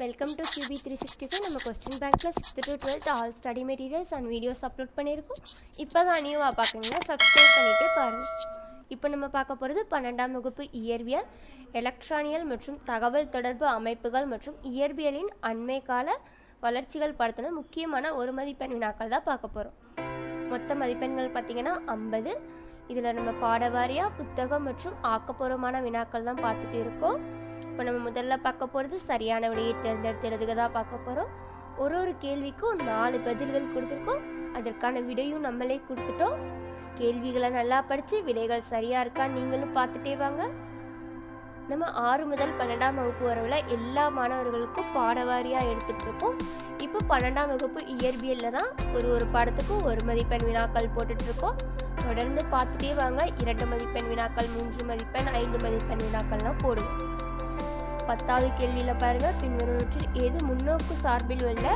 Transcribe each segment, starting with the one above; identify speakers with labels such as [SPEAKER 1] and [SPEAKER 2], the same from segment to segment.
[SPEAKER 1] Welcome to QB three sixty five நம்ம question பேங்க்கில் sixth to twelfth all study materials and videos upload பண்ணியிருக்கோம். இப்போ தான் நியூவாக பார்க்குறீங்கன்னா சப்ஸ்கிரைப் பண்ணிவிட்டு பாருங்கள் இப்போ நம்ம பார்க்க போகிறது பன்னெண்டாம் வகுப்பு இயற்பியல் எலக்ட்ரானியல் மற்றும் தகவல் தொடர்பு அமைப்புகள் மற்றும் இயற்பியலின் அண்மை கால வளர்ச்சிகள் படுத்தின முக்கியமான ஒரு மதிப்பெண் வினாக்கள் தான் பார்க்க போகிறோம் மொத்த மதிப்பெண்கள் பார்த்தீங்கன்னா ஐம்பது. இதில் நம்ம பாடவாரியாக புத்தகம் மற்றும் ஆக்கப்பூர்வமான வினாக்கள் தான் பார்த்துட்டு இருக்கோம். இப்போ நம்ம முதல்ல பார்க்க போகிறது சரியான விடையை தேர்ந்தெடுத்து எழுதுக தான் பார்க்க போகிறோம். ஒரு ஒரு கேள்விக்கும் நாலு பதில்கள் கொடுத்துருக்கோம். அதற்கான விடையும் நம்மளே கொடுத்துட்டோம். கேள்விகளை நல்லா படித்து விடைகள் சரியாக இருக்கா நீங்களும் பார்த்துட்டே வாங்க. நம்ம ஆறு முதல் பன்னெண்டாம் வகுப்பு வரவில் எல்லா மாணவர்களுக்கும் பாடவாரியாக எடுத்துகிட்டு இருக்கோம். இப்போ பன்னெண்டாம் வகுப்பு இயற்பியலில் தான் ஒரு ஒரு பாடத்துக்கும் ஒரு மதிப்பெண் வினாக்கள் போட்டுட்ருக்கோம் தொடர்ந்து பார்த்துட்டே வாங்க. இரண்டு மதிப்பெண் வினாக்கள் மூன்று மதிப்பெண் ஐந்து மதிப்பெண் வினாக்கள்லாம் போடுவோம். பத்தாவது கேள்வியில் பாருங்க. பின்வருவற்றில் எது முன்னோக்கு சார்பில் உள்ள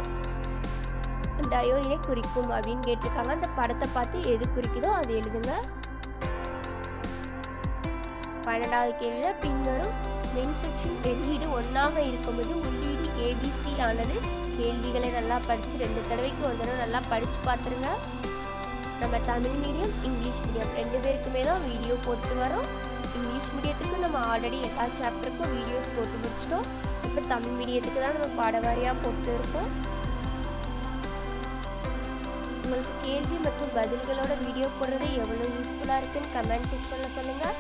[SPEAKER 1] டயோடினை குறிக்கும் அப்படின்னு கேட்டிருக்காங்க. அந்த படத்தை பார்த்து எது குறிக்குதோ அது எழுதுங்க. பன்னெண்டாவது கேள்வியில் பின்வரும் மென்செக்ஷன் வெளியீடு ஒன்றாக இருக்கும்போது உள்ளீடு ஏபிசி ஆனது கேள்விகளை நல்லா படித்து ரெண்டு தடவைக்கு ஒரு தடவை நல்லா படித்து பார்த்துருங்க. நம்ம தமிழ் மீடியம் இங்கிலீஷ் மீடியம் ரெண்டு பேருக்குமே தான் வீடியோ போட்டு வரோம். இங்கிலீஷ் மீடியத்துக்கு நம்ம ஆல்ரெடி எல்லா சாப்டருக்கும் வீடியோஸ் போட்டு முடிச்சிட்டோம். இப்போ தமிழ் மீடியத்துக்கு தான் நம்ம பாடவாரியாக போட்டு இருக்கோம். உங்களுக்கு கேள்வி மற்றும் பதில்களோட வீடியோ போடுறது எவ்வளோ யூஸ்ஃபுல்லாக இருக்குன்னு கமெண்ட் செக்ஷனில் சொல்லுங்கள்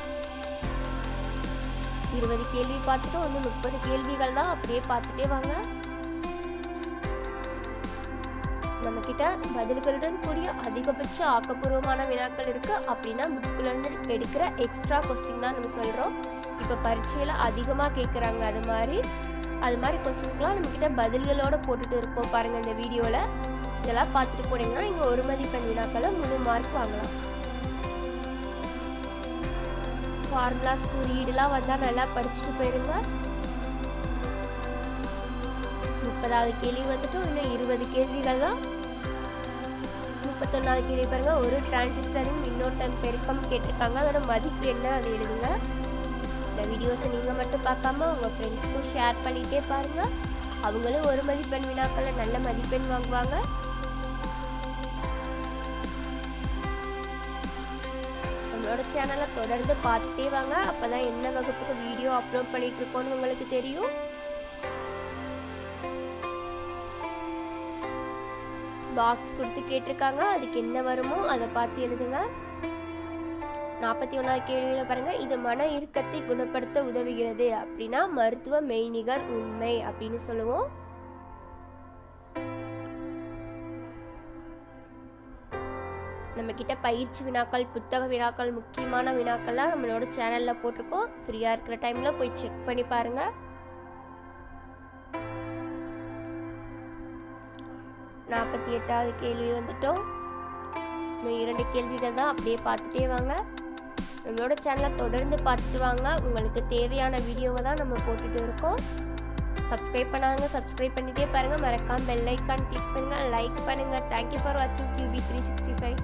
[SPEAKER 1] இருபது கேள்வி பார்த்துட்டு ஒன்று முப்பது கேள்விகள் தான் அப்படியே பார்த்துட்டே வாங்க. நம்ம கிட்ட பதில்களுடன் கூடிய அதிகபட்ச ஆக்கப்பூர்வமான வினாக்கள் இருக்கு அப்படின்னா புக்ல இருந்து எடுக்கிற எக்ஸ்ட்ரா கொஸ்டின் தான் நம்ம சொல்றோம். இப்போ பரீட்சையில அதிகமாக கேட்குறாங்க அது மாதிரி. அது மாதிரி கொஸ்டினுக்குலாம் நம்ம கிட்ட பதில்களோட போட்டுட்டு இருக்கோம் பாருங்க இந்த வீடியோவில் இதெல்லாம் பார்த்துட்டு போனீங்கன்னா இங்கே ஒரு மதிப்பெண் வினாக்களை முழு மார்க் வாங்கலாம். ஃபார்முலாஸ் குறியீடுலாம் வந்தால் நல்லா படிச்சுட்டு போயிருங்க. முப்பதாவது கேள்வி வந்துட்டு இன்னும் இருபது கேள்விகள் தான். முப்பத்தொன்னாவது கேள்வி பாருங்க. ஒரு டிரான்சிஸ்டரின் மின்னோட்டம் பெருக்கம் கேட்டிருக்காங்க. அதோட மதிப்பு என்ன அது எழுதுங்க. இந்த வீடியோஸை நீங்கள் மட்டும் பார்க்காம உங்கள் ஃப்ரெண்ட்ஸ்க்கும் ஷேர் பண்ணிகிட்டே பாருங்க. அவங்களும் ஒரு மதிப்பெண் வினாக்களை நல்ல மதிப்பெண் வாங்குவாங்க. நம்மளோட சேனலை தொடர்ந்து பார்த்துட்டே வாங்க. அப்போ தான் என்ன வகுப்புக்கு வீடியோ அப்லோட் பண்ணிகிட்டு இருக்கோன்னு உங்களுக்கு தெரியும். பாக்ஸ் கொடுத்து கேட்டிருக்காங்க. அதுக்கு என்ன வருமோ அதை பார்த்து எழுதுங்க. நாற்பத்தி ஒன்றாவது கேள்வியில் பாருங்கள் இது மன இறுக்கத்தை குணப்படுத்த உதவுகிறது. அப்படின்னா மருத்துவ மெய்நிகர் உண்மை அப்படின்னு சொல்லுவோம். நம்ம கிட்ட பயிற்சி வினாக்கள் புத்தக வினாக்கள் முக்கியமான வினாக்கள்லாம் நம்மளோட சேனலில் போட்டிருக்கோம். ஃப்ரீயாக இருக்கிற டைமில் போய் செக் பண்ணி பாருங்கள் நாற்பத்தி எட்டாவது கேள்வி வந்துட்டோம். இன்னும் இரண்டு கேள்விகள் தான் அப்படியே பார்த்துட்டே வாங்க. நம்மளோட சேனலை தொடர்ந்து பார்த்துட்டு வாங்க. உங்களுக்கு தேவையான வீடியோவை தான் நம்ம போட்டுட்டு இருக்கோம். சப்ஸ்கிரைப் பண்ணாங்க சப்ஸ்கிரைப் பண்ணிட்டே பாருங்கள் மறக்காமல் பெல் ஐக்கான் கிளிக் பண்ணுங்கள் லைக் பண்ணுங்கள் தேங்க்யூ ஃபார் வாட்சிங் கியூபி த்ரீ சிக்ஸ்டி ஃபைவ்